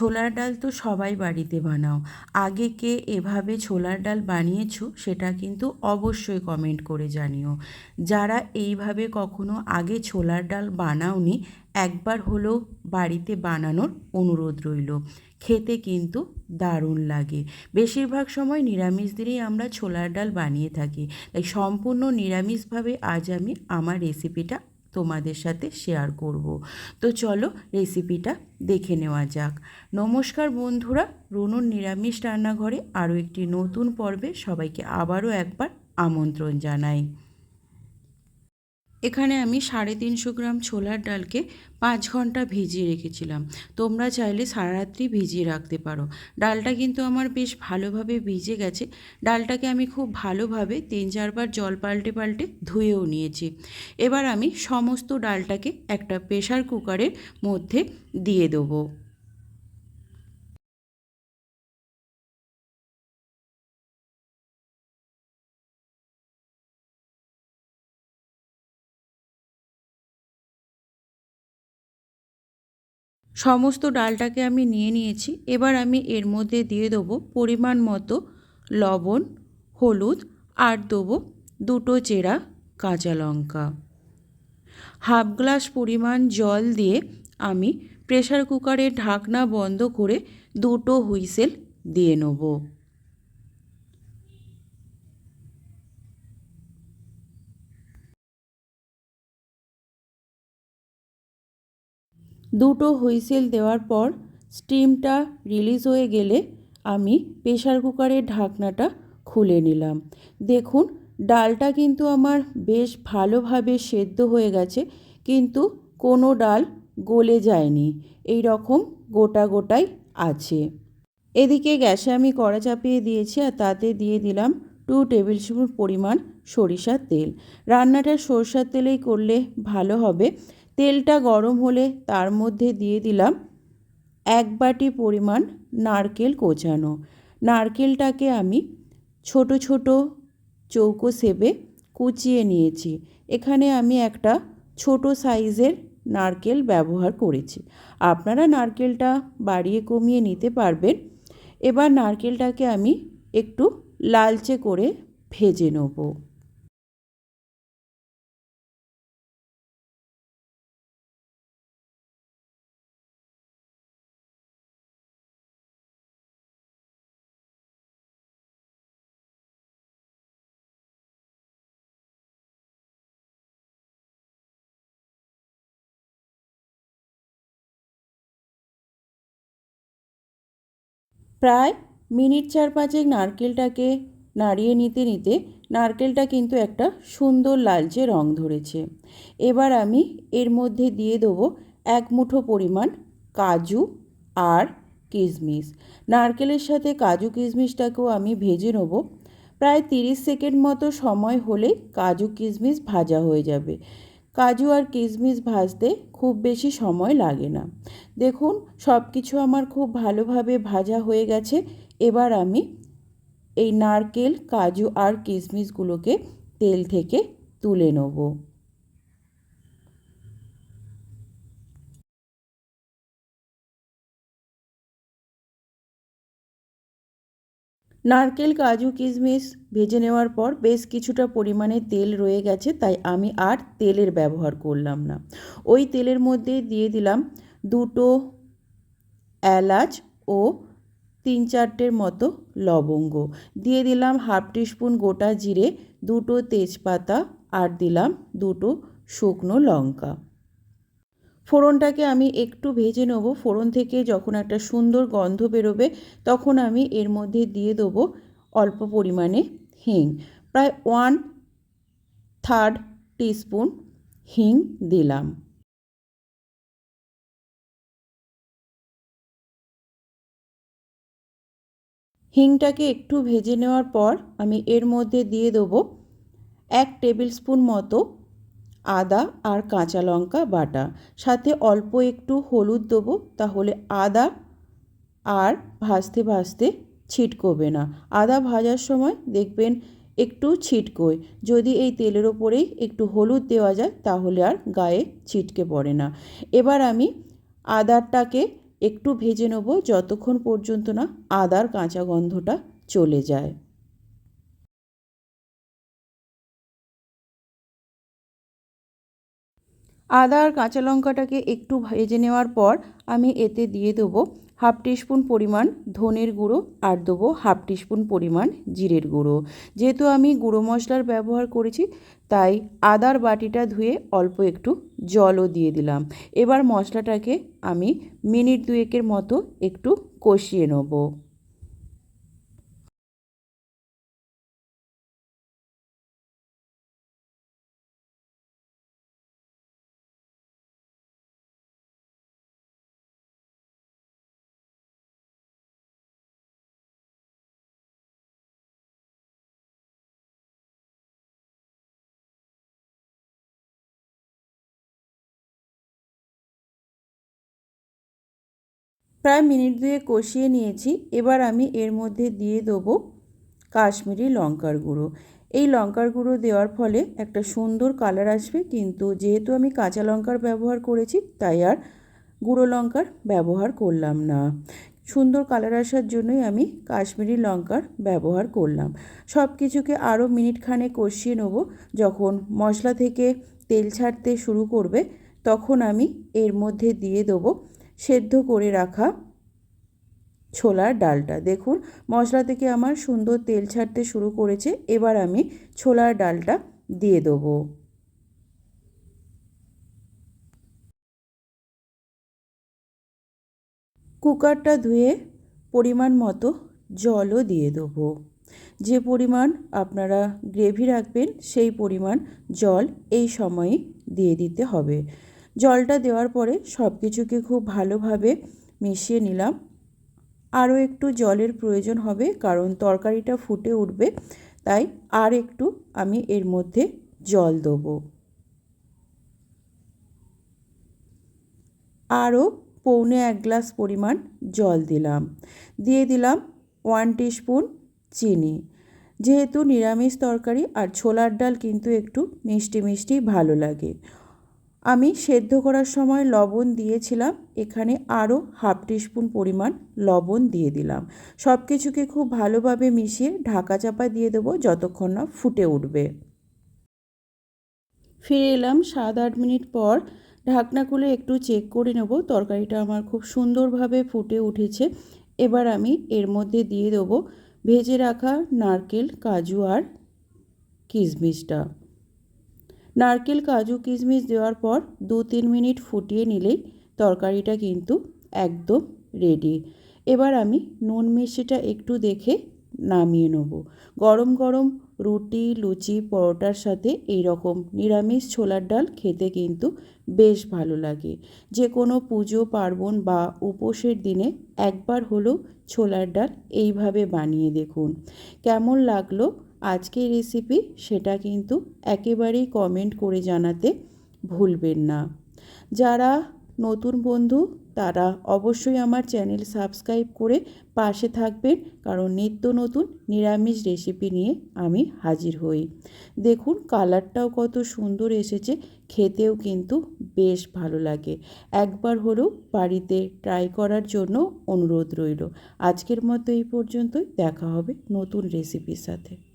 ছোলার ডাল তো সবাই বাড়িতে বানাও। আগে কে এভাবে ছোলার ডাল বানিয়েছো সেটা কিন্তু অবশ্যই কমেন্ট করে জানিও। যারা এইভাবে কখনো আগে ছোলার ডাল বানাওনি, একবার হলেও বাড়িতে বানানোর অনুরোধ রইল। খেতে কিন্তু দারুণ লাগে। বেশিরভাগ সময় নিরামিষ দিনেই আমরা ছোলার ডাল বানিয়ে থাকি। তাই সম্পূর্ণ নিরামিষভাবে আজ আমি আমার রেসিপিটা তোমাদের সাথে শেয়ার করব। তো চলো রেসিপিটা দেখে নেওয়া যাক। নমস্কার বন্ধুরা, রুনুর নিরামিষ রান্নাঘরে আরও একটি নতুন পর্বে সবাইকে আবারও একবার আমন্ত্রণ জানাই। এখানে আমি সাড়ে তিনশো গ্রাম ছোলার ডালকে পাঁচ ঘণ্টা ভিজিয়ে রেখেছিলাম। তোমরা চাইলে সারা রাত্রি ভিজিয়ে রাখতে পারো। ডালটা কিন্তু আমার বেশ ভালোভাবে ভিজে গেছে। ডালটাকে আমি খুব ভালোভাবে তিন চারবার জল পাল্টে পাল্টে ধুয়েও নিয়েছি। এবার আমি সমস্ত ডালটাকে একটা প্রেশার কুকারের মধ্যে দিয়ে দেবো। সমস্ত ডালটাকে আমি নিয়ে নিয়েছি। এবার আমি এর মধ্যে দিয়ে দেবো পরিমাণ মতো লবণ, হলুদ আর দেবো দুটো চেরা কাঁচা লঙ্কা। হাফ গ্লাস পরিমাণ জল দিয়ে আমি প্রেশার কুকারের ঢাকনা বন্ধ করে দুটো হুইসেল দিয়ে নেব। দুটো হুইসেল দেওয়ার পর স্টিমটা রিলিজ হয়ে গেলে আমি প্রেশার কুকারের ঢাকনাটা খুলে নিলাম। দেখুন, ডালটা কিন্তু আমার বেশ ভালোভাবে সেদ্ধ হয়ে গেছে, কিন্তু কোনো ডাল গলে যায়নি। এই রকম গোটা গোটাই আছে। এদিকে গ্যাসে আমি কড়া চাপিয়ে দিয়েছি আর তাতে দিয়ে দিলাম টু টেবিল স্পুন পরিমাণ সরিষার তেল। রান্নাটা সরষার তেলেই করলে ভালো হবে। তেলটা গরম হলে তার মধ্যে দিয়ে দিলাম এক বাটি পরিমাণ নারকেল কোচানো। নারকেলটাকে আমি ছোট ছোট চৌকো সেবে কুচিয়ে নিয়েছি। এখানে আমি একটা ছোট সাইজের নারকেল ব্যবহার করেছি। আপনারা নারকেলটা বাড়িয়ে কমিয়ে নিতে পারবেন। এবার নারকেলটাকে আমি একটু লালচে করে ভেজে নেব। প্রায় মিনিট চার পাঁচেক নারকেলটাকে নাড়িয়ে নিতে নিতে নারকেলটা কিন্তু একটা সুন্দর লালচে রং ধরেছে। এবার আমি এর মধ্যে দিয়ে দেবো এক মুঠো পরিমাণ কাজু আর কিশমিশ। নারকেলের সাথে কাজু কিশমিশটাকেও আমি ভেজে নেব। প্রায় তিরিশ সেকেন্ড মতো সময় হলে কাজু কিশমিশ ভাজা হয়ে যাবে। কাজু আর কিশমিশ ভাজতে খুব বেশি সময় লাগে না। দেখুন সব কিছু আমার খুব ভালোভাবে ভাজা হয়ে গেছে। এবার আমি এই নারকেল, কাজু আর কিশমিশগুলোকে তেল থেকে তুলে নেব। নারকেল কাজু কিশমিশ ভেজে নেওয়ার পর বেশ কিছুটা পরিমাণে তেল রয়ে গেছে, তাই আমি আর তেলের ব্যবহার করলাম না। ওই তেলের মধ্যে দিয়ে দিলাম দুটো এলাচ ও তিন চারটের মতো লবঙ্গ। দিয়ে দিলাম হাফ টিস্পুন গোটা জিরে, দুটো তেজপাতা, আর দিলাম দুটো শুকনো লঙ্কা। ফোড়নটাকে আমি একটু ভেজে নেব। ফোড়ন থেকে যখন একটা সুন্দর গন্ধ বেরোবে, তখন আমি এর মধ্যে দিয়ে দেবো অল্প পরিমাণে হিং। প্রায় ওয়ান থার্ড টিস্পুন হিং দিলাম। হিংটাকে একটু ভেজে নেওয়ার পর আমি এর মধ্যে দিয়ে দেবো এক টেবিল স্পুন মতো আদা আর কাঁচা লঙ্কা বাটা। সাথে অল্প একটু হলুদ দেবো, তাহলে আদা আর ভাজতে ভাজতে ছিটকোবে না। আদা ভাজার সময় দেখবেন একটু ছিটকোয়। যদি এই তেলের ওপরেই একটু হলুদ দেওয়া যায়, তাহলে আর গায়ে ছিটকে পড়ে না। এবার আমি আদারটাকে একটু ভেজে নেব, যতক্ষণ পর্যন্ত না আদার কাঁচা গন্ধটা চলে যায়। আদা আর কাঁচা লঙ্কাটাকে একটু ভেজে নেওয়ার পর আমি এতে দিয়ে দেবো হাফ টিস্পুন পরিমাণ ধনের গুঁড়ো আর দেবো হাফ টিস্পুন পরিমাণ জিরের গুঁড়ো। যেহেতু আমি গুঁড়ো মশলার ব্যবহার করেছি, তাই আদার বাটিটা ধুয়ে অল্প একটু জলও দিয়ে দিলাম। এবার মশলাটাকে আমি মিনিট দুয়েকের মতো একটু কষিয়ে নেব। প্রায় মিনিট দুয়ে কষিয়ে নিয়েছি। এবার আমি এর মধ্যে দিয়ে দেবো কাশ্মীরি লঙ্কার গুঁড়ো। এই লঙ্কার গুঁড়ো দেওয়ার ফলে একটা সুন্দর কালার আসবে, কিন্তু যেহেতু আমি কাঁচা লঙ্কার ব্যবহার করেছি, তাই আর গুঁড়ো লঙ্কার ব্যবহার করলাম না। সুন্দর কালার আসার জন্যই আমি কাশ্মীরি লঙ্কার ব্যবহার করলাম। সব কিছুকে আরও মিনিটখানে কষিয়ে নেব। যখন মশলা থেকে তেল ছাড়তে শুরু করবে, তখন আমি এর মধ্যে দিয়ে দেবো সেদ্ধ করে রাখা ছোলার ডালটা। দেখুন, মশলা থেকে আমার সুন্দর তেল ছাড়তে শুরু করেছে। এবার আমি ছোলার ডালটা দিয়ে দেবো। কুকারটা ধুয়ে পরিমাণ মতো জলও দিয়ে দেবো। যে পরিমাণ আপনারা গ্রেভি রাখবেন, সেই পরিমাণ জল এই সময়ে দিয়ে দিতে হবে। জলটা দেওয়ার পরে সব কিছুকে খুব ভালোভাবে মিশিয়ে নিলাম। আরও একটু জলের প্রয়োজন হবে, কারণ তরকারিটা ফুটে উঠবে, তাই আর একটু আমি এর মধ্যে জল দেবো। আরও পৌনে এক গ্লাস পরিমাণ জল দিলাম। দিয়ে দিলাম ওয়ান স্পুন চিনি। যেহেতু নিরামিষ তরকারি আর ছোলার ডাল কিন্তু একটু মিষ্টি মিষ্টি ভালো লাগে। আমি সেদ্ধ করার সময় লবণ দিয়েছিলাম, এখানে আরও হাফ টিস্পুন পরিমাণ লবণ দিয়ে দিলাম। সব কিছুকে খুব ভালোভাবে মিশিয়ে ঢাকা চাপা দিয়ে দেবো যতক্ষণ না ফুটে উঠবে। ফিরে এলাম সাত আট মিনিট পর। ঢাকনা খুলে একটু চেক করে নেব, তরকারিটা আমার খুব সুন্দরভাবে ফুটে উঠেছে। এবার আমি এর মধ্যে দিয়ে দেবো ভেজে রাখা নারকেল, কাজু আর কিশমিশটা। নারকেল, কাজু, কিশমিশ দেওয়ার পর দু তিন মিনিট ফুটিয়ে নিলেই তরকারিটা কিন্তু একদম রেডি এবার আমি নুন মিষ্টিটা একটু দেখে নামিয়ে নেব। গরম গরম রুটি, লুচি, পরোটার সাথে এই রকম নিরামিষ ছোলার ডাল খেতে কিন্তু বেশ ভালো লাগে। যে কোনো পুজো, পার্বণ বা উপোসের দিনে একবার হলেও ছোলার ডাল এইভাবে বানিয়ে দেখুন। কেমন লাগল আজকের রেসিপি সেটা কিন্তু একেবারেই কমেন্ট করে জানাতে ভুলবেন না। যারা নতুন বন্ধু, তারা অবশ্যই আমার চ্যানেল সাবস্ক্রাইব করে পাশে থাকবেন, কারণ নিত্য নতুন নিরামিষ রেসিপি নিয়ে আমি হাজির হই। দেখুন কালারটাও কত সুন্দর এসেছে, খেতেও কিন্তু বেশ ভালো লাগে। একবার হলেও বাড়িতে ট্রাই করার জন্য অনুরোধ রইল। আজকের মতো এই পর্যন্তই, দেখা হবে নতুন রেসিপির সাথে।